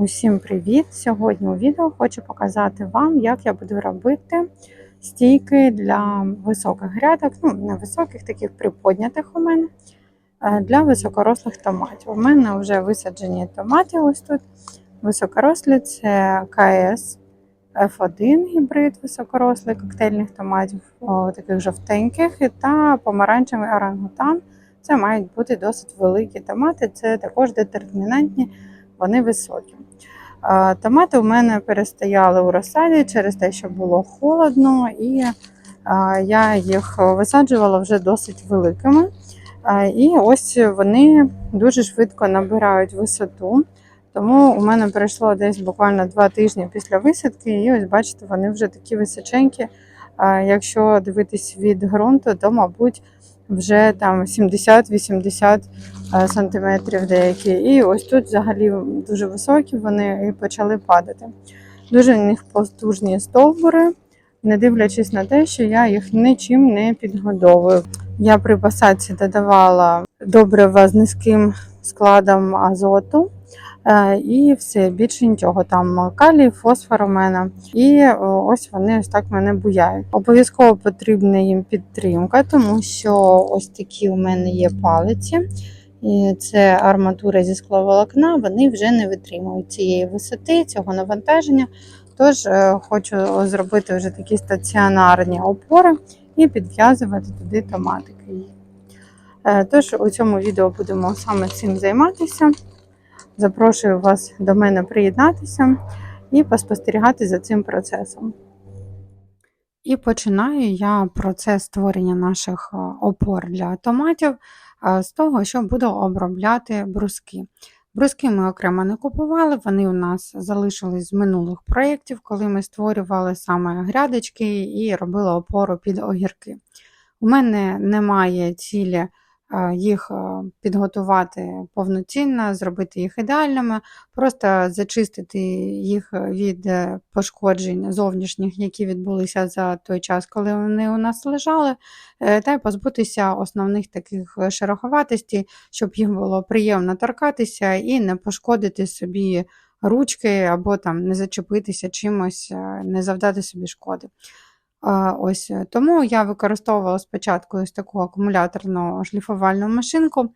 Усім привіт! Сьогодні у відео хочу показати вам, як я буду робити стійки для високих грядок, ну не високих, таких приподнятих у мене, е, для високорослих томатів. У мене вже висаджені томати ось тут. Високорослі це КС F1 гібрид високорослий коктейльних томатів, таких жовтеньких, та помаранчевий орангутан. Це мають бути досить великі томати, це також детермінантні вони високі. Томати у мене перестояли у розсаді через те, що було холодно, і я їх висаджувала вже досить великими. І ось вони дуже швидко набирають висоту. Тому у мене пройшло десь буквально два тижні після висадки, і ось бачите, вони вже такі височенькі. Якщо дивитись від ґрунту, то, мабуть, вже там 70-80 е, сантиметрів деякі. І ось тут взагалі дуже високі вони і почали падати. Дуже в них потужні стовбури, не дивлячись на те, що я їх нічим не підгодовую. Я при посадці додавала добрива з низьким складом азоту. Е, і все, більше нічого. Там калій, фосфор у мене. І ось вони ось так мене буяють. Обов'язково потрібна їм підтримка, тому що ось такі у мене є палиці. І Це арматура зі скловолокна, вони вже не витримують цієї висоти, цього навантаження. Тож е, хочу зробити вже такі стаціонарні опори і підв'язувати туди томатики. Е, тож у цьому відео будемо саме цим займатися. Запрошую вас до мене приєднатися і поспостерігати за цим процесом. І починаю я процес створення наших е, опор для томатів е, з того, що буду обробляти бруски. Бруски ми окремо не купували, вони у нас залишились з минулих проєктів, коли ми створювали саме грядочки і робили опору під огірки. У мене немає цілі їх підготувати повноцінно, зробити їх ідеальними, просто зачистити їх від е, пошкоджень зовнішніх, які відбулися за той час, коли вони у нас лежали, е, та й позбутися основних таких шероховатостей, щоб їх було приємно торкатися і не пошкодити собі ручки або там не зачепитися чимось, е, не завдати собі шкоди. Ось е, Тому я використовувала спочатку ось таку акумуляторну шліфувальну машинку.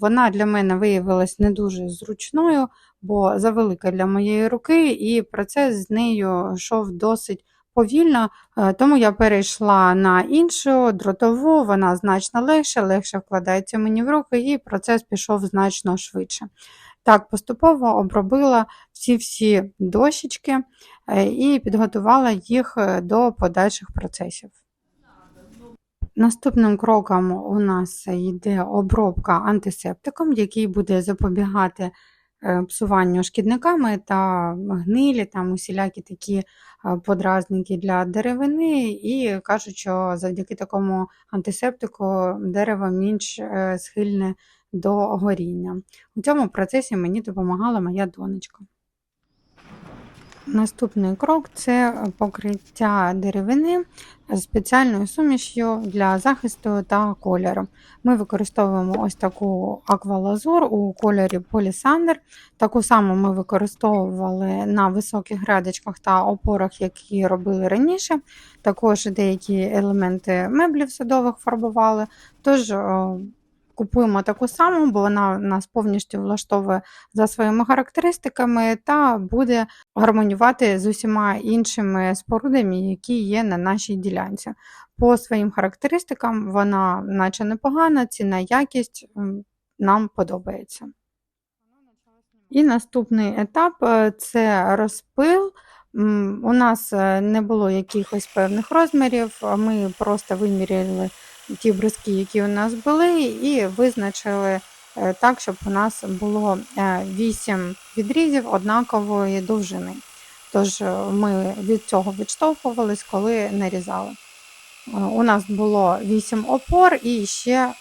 Вона для мене виявилась не дуже зручною, бо завелика для моєї руки, і процес з нею йшов досить повільно, е, тому я перейшла на іншу дротову, вона значно легша, легше вкладається мені в руки, і процес пішов значно швидше. Так, поступово обробила всі-всі дощечки е, і підготувала їх е, до подальших процесів. Наступним кроком у нас йде обробка антисептиком, який буде запобігати е, псуванню шкідниками та гнилі, там усілякі такі подразники для деревини, і кажуть, що завдяки такому антисептику дерево менш схильне до горіння. У цьому процесі мені допомагала моя донечка. Наступний крок це покриття деревини спеціальною суміш'ю для захисту та кольору. Ми використовуємо ось таку аквалазур у кольорі полісандр. Таку саму ми використовували на високих грядочках та опорах, які робили раніше. Також деякі елементи меблів садових фарбували. Тож Купуємо таку саму, бо вона нас повністю влаштовує за своїми характеристиками та буде гармонювати з усіма іншими спорудами, які є на нашій ділянці. По своїм характеристикам вона, наче непогана, ціна якість нам подобається. І наступний етап е, це розпил. У нас е, не було якихось певних розмірів, ми просто виміряли ті бризки, які у нас були, і визначили е, так, щоб у нас було 8 е, відрізів однакової довжини. Тож е, ми від цього відштовхувались, коли нарізали. У нас було 8 опор і ще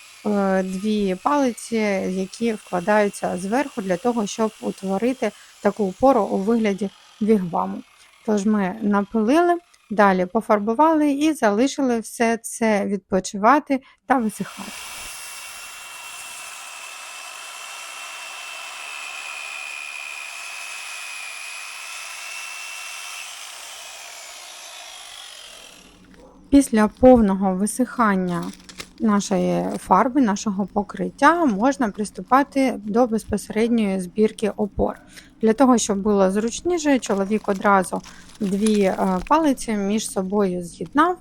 дві палиці, які вкладаються зверху для того, щоб утворити таку опору у вигляді вігваму. Тож ми напилили Далі пофарбували і залишили все це відпочивати та висихати. Після повного висихання нашої фарби, нашого покриття, можна приступати до безпосередньої збірки опор. Для того, щоб було зручніше, чоловік одразу дві е, палиці між собою з'єднав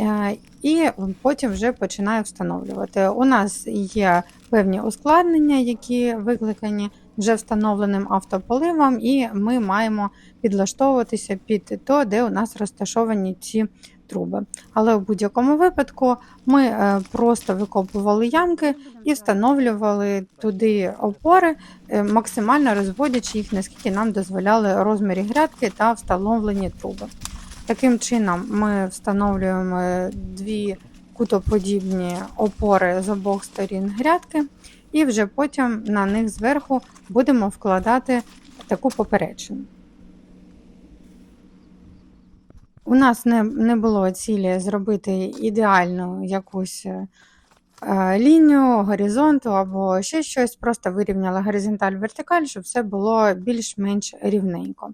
е, і потім вже починає встановлювати. У нас є певні ускладнення, які викликані вже встановленим автополивом, і ми маємо підлаштовуватися під то, де у нас розташовані ці труби. Але в будь-якому випадку ми е, просто викопували ямки і встановлювали туди опори, е, максимально розводячи їх, наскільки нам дозволяли розмірі грядки та встановлені труби. Таким чином, ми встановлюємо дві кутоподібні опори з обох сторін грядки, і вже потім на них зверху будемо вкладати таку поперечину. У нас не, не було цілі зробити ідеальну якусь е, е, лінію, горизонту або ще щось, просто вирівняла горизонталь-вертикаль, щоб все було більш-менш рівненько.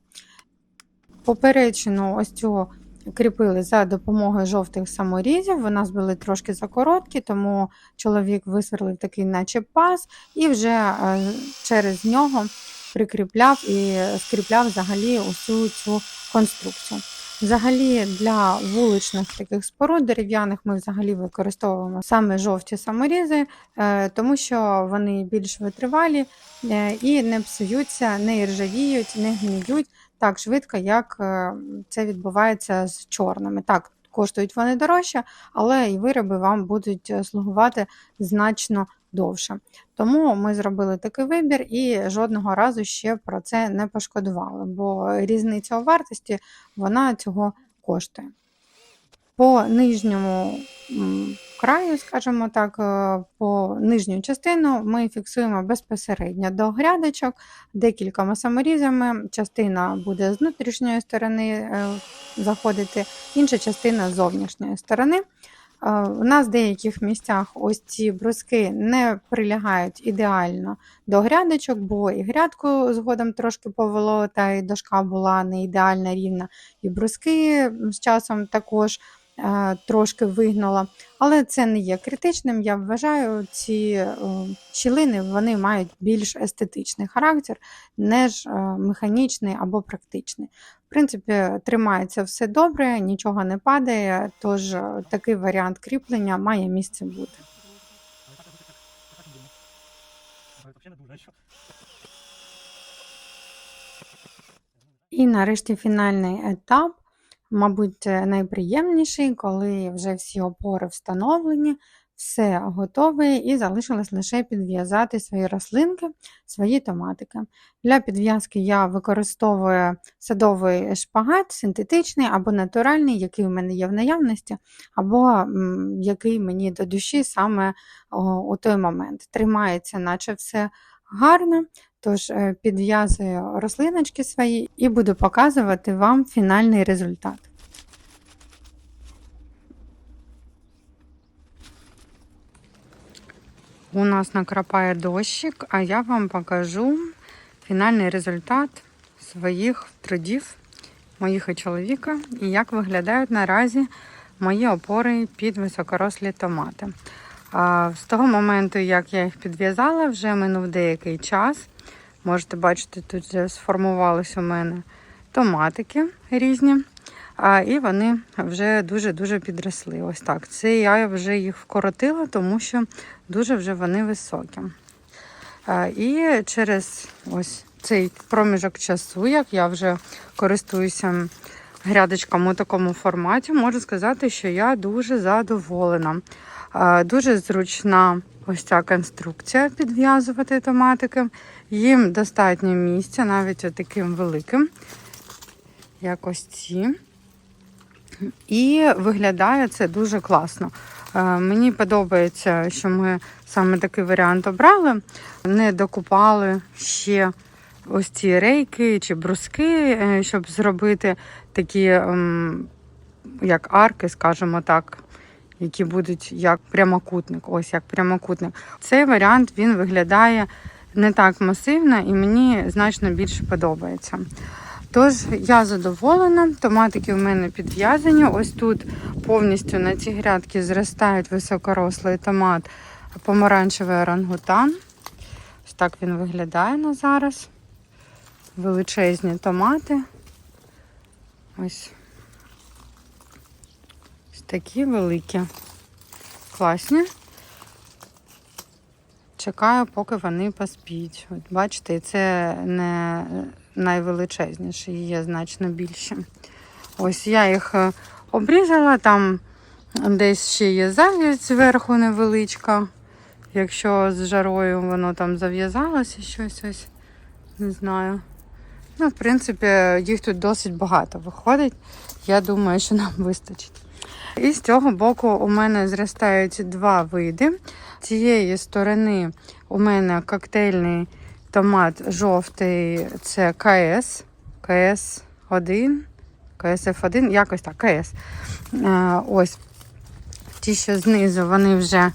Поперечину ось цю кріпили за допомогою жовтих саморізів. У нас були трошки закороткі, тому чоловік висверлив такий, наче паз, і вже е, через нього прикріпляв і скріпляв взагалі усю цю конструкцію. Взагалі для вуличних таких споруд дерев'яних ми взагалі використовуємо саме жовті саморізи, е, тому що вони більш витривалі е, і не псуються, не іржавіють, не гниють так швидко, як е, це відбувається з чорними. Так, коштують вони дорожче, але і вироби вам будуть слугувати значно довше. Тому ми зробили такий вибір і жодного разу ще про це не пошкодували, бо різниця у вартості вона цього коштує. По нижньому краю, скажімо так, е, по нижню частину ми фіксуємо безпосередньо до грядочок декількома саморізами. Частина буде з внутрішньої сторони е, заходити, інша частина з зовнішньої сторони. У нас в деяких місцях ось ці бруски не прилягають ідеально до грядочок, бо і грядку згодом трошки повело, та і дошка була не ідеально рівна, і бруски з часом також е, трошки вигнула. Але це не є критичним. Я вважаю, ці е, щілини вони мають більш естетичний характер, ніж е, механічний або практичний. В принципі, тримається все добре, нічого не падає, тож е, такий варіант кріплення має місце бути. І нарешті фінальний етап, мабуть, найприємніший, коли вже всі опори встановлені, все готове і залишилось лише підв'язати свої рослинки, свої томатики. Для підв'язки я використовую садовий шпагат, синтетичний або натуральний, який у мене є в наявності, або який мені до душі саме у той момент. Тримається, наче все гарно. Тож е, підв'язую рослиночки свої і буду показувати вам фінальний результат. У нас накрапає дощик, а я вам покажу фінальний результат своїх трудів, моїх і чоловіка, і як виглядають наразі мої опори під високорослі томати. З того моменту, як я їх підв'язала, вже минув деякий час. Можете бачити, тут сформувалися у мене томатики різні. А, І вони вже дуже-дуже підросли. Ось так. Це я вже їх вкоротила, тому що дуже вже вони високі. А, І через ось цей проміжок часу, як я вже користуюся грядочками у такому форматі, можу сказати, що я дуже задоволена. А, Дуже зручна ось ця конструкція підв'язувати томатики. Їм достатньо місця, навіть таким великим, як ось ці. І виглядає це дуже класно. Е, Мені подобається, що ми саме такий варіант обрали. Не докупали ще ось ці рейки чи бруски, е, щоб зробити такі, ем, як арки, скажімо так, які будуть як прямокутник. Ось як прямокутник. Цей варіант він виглядає не так масивно і мені значно більше подобається. Тож я задоволена, томатики в мене підв'язані. Ось тут повністю на ці грядки зростають високорослий томат, помаранчевий орангутан. Ось так він виглядає на зараз. Величезні томати. Ось. Ось такі великі. Класні. Чекаю, поки вони поспіють. От бачите, це не найвеличезніше, є значно більше. Ось я їх е, обрізала, там десь ще є зав'язь зверху невеличка. Якщо з жарою воно там зав'язалося щось ось, не знаю. Ну, в принципі, їх тут досить багато виходить. Я думаю, що нам вистачить. І з цього боку у мене зростають два види. З цієї сторони у мене коктейльний томат жовтий це КС, КС1, КСФ1, якось так, КС. Ось ті, що знизу, вони вже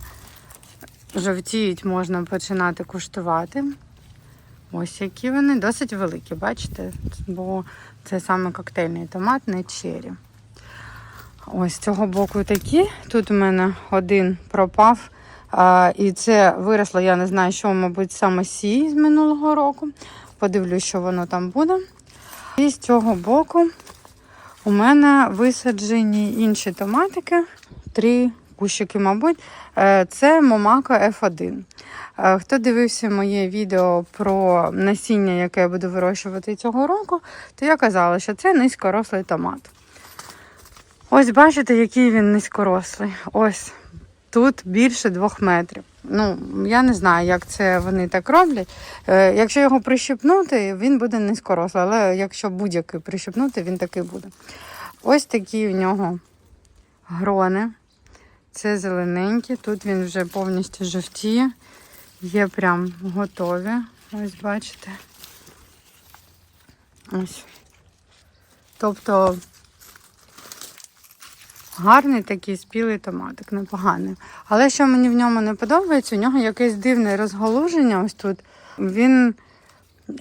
жовтіють, можна починати куштувати. Ось які вони досить великі, бачите? Бо це саме коктейльний томат, не чері. Ось з цього боку такі. Тут у мене один пропав. А, і це виросло, я не знаю, що, мабуть, саме сій з минулого року. Подивлюсь, що воно там буде. І з цього боку у мене висаджені інші томатики. Три кущики, мабуть. Е, Це Момако F1. Е, Хто дивився моє відео про насіння, яке я буду вирощувати цього року, то я казала, що це низькорослий томат. Ось бачите, який він низькорослий. Ось тут більше двох метрів. Ну, я не знаю, як це вони так роблять. Е, якщо його прищепнути, він буде низькорослий, але якщо будь-який прищепнути, він такий буде. Ось такі в нього грони. Це зелененькі. Тут він вже повністю жовтіє. Є прям готові. Ось бачите. Ось. Тобто гарний такий спілий томатик, непоганий. Але що мені в ньому не подобається, у нього якесь дивне розголуження. Ось тут. Він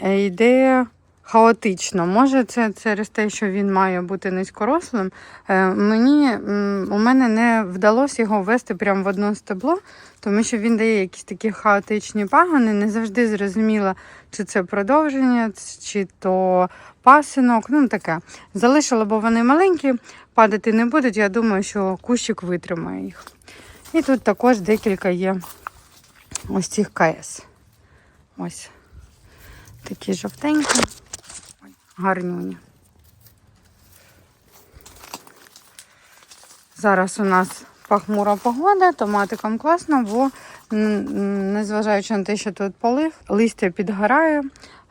е, йде хаотично. Може, це через те, що він має бути низькорослим. Е, Мені у мене не вдалося його ввести прямо в одне стебло, тому що він дає якісь такі хаотичні пагони. Не завжди зрозуміла, чи це продовження, чи то пасинок. Ну таке. Залишила, бо вони маленькі, падати не будуть. Я думаю, що кущик витримає їх. І тут також декілька є ось цих КС. Ось такі жовтенькі. Гарнюні. Зараз у нас похмура погода, томатикам класно, бо незважаючи на те, що тут полив, листя підгорає,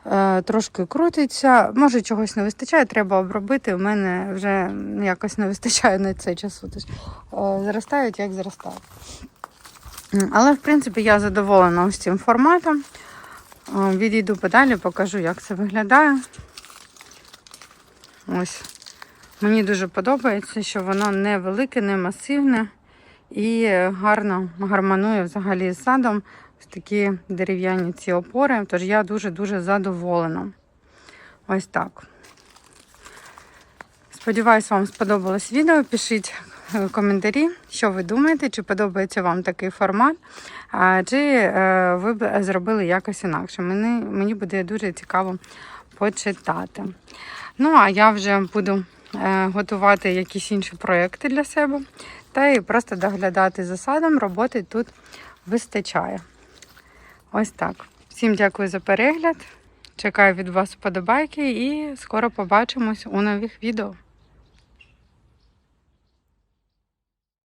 е, трошки крутиться. Може, чогось не вистачає, треба обробити. У мене вже якось не вистачає на це часу. Тож, е, зростають, як зростають. Але, в принципі, я задоволена ось цим форматом. Е, Відійду подалі, покажу, як це виглядає. Ось. Мені дуже подобається, що воно не велике, не масивне і гарно гармонує взагалі з садом. Ось такі дерев'яні ці опори. Тож я дуже-дуже задоволена. Ось так. Сподіваюсь, вам сподобалось відео. Пишіть е, коментарі, що ви думаєте, чи подобається вам такий формат, чи е, ви б зробили якось інакше. Мені, мені буде дуже цікаво почитати. Ну, а я вже буду е, готувати якісь інші проекти для себе та і просто доглядати за садом. Роботи тут вистачає. Ось так. Всім дякую за перегляд. Чекаю від вас вподобайки і скоро побачимось у нових відео.